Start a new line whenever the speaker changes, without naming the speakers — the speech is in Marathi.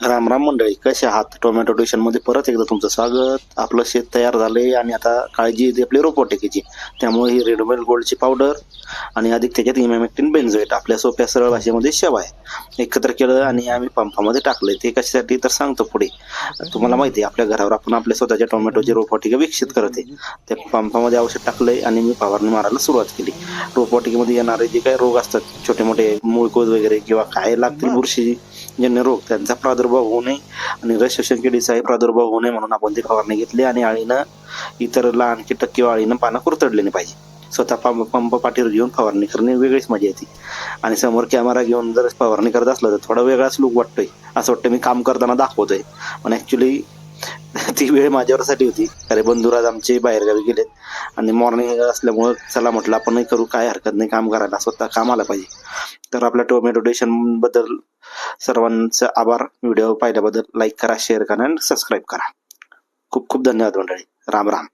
राम राम मंडळी कसे आहात? टोमॅटो ट्युशनमध्ये परत एकदा तुमचं स्वागत. आपलं शेत तयार झाले आणि आता काळजी येते आपली रोपोटेकीची त्यामुळे ही रेडमेड गोल्डची पावडर आणि अधिक त्याच्यात इमॅमेक्टिन बेन्झोएट आपल्या सोप्या सरळ भाषेमध्ये शेव आहे. एकत्र केलं आणि आम्ही पंपामध्ये टाकलंय. ते कशासाठी तर सांगतो पुढे. तुम्हाला माहिती आहे आपल्या घरावर आपण आपल्या स्वतःच्या टोमॅटोची रोपवाटिका विकसित करते त्या पंपामध्ये औषध टाकलंय आणि मी फवारणी मारायला सुरुवात केली. रोपवाटिकेमध्ये येणारे जे काही रोग असतात छोटे मोठे मुळकोज वगैरे किंवा काय लागतील बुरशी जन्य रोग त्यांचा प्रादुर्भाव होऊ नये आणि रस शोषण किडीचाही प्रादुर्भाव होऊ नये म्हणून आपण ती फवारणी घेतली आणि आळीनं इतर लहान कीटक किंवा आळीनं पानं कुरतडली नाही पाहिजे. स्वतः पंप पंप पाठीवर घेऊन फवारणी करणे वेगळीच मजा येते. आणि समोर कॅमेरा घेऊन जर फवारणी करत असलं तर थोडा वेगळाच लुक वाटतोय. असं वाटतं मी काम करताना दाखवतोय. पण ऍक्च्युली ती वेळ माझ्यावरसाठी होती. अरे बंधुराज आमचे बाहेरगावी गेलेत. आणि मॉर्निंग असल्यामुळं चला म्हटलं आपणही करू काय हरकत नाही काम करायला. स्वतः काम आलं पाहिजे. तर आपल्या टोमॅटो डेशनबद्दल सर्वांचा आभार. व्हिडिओ पाहिल्याबद्दल लाईक करा शेअर करा आणि सबस्क्राईब करा. खूप खूप धन्यवाद मंडळी. राम राम.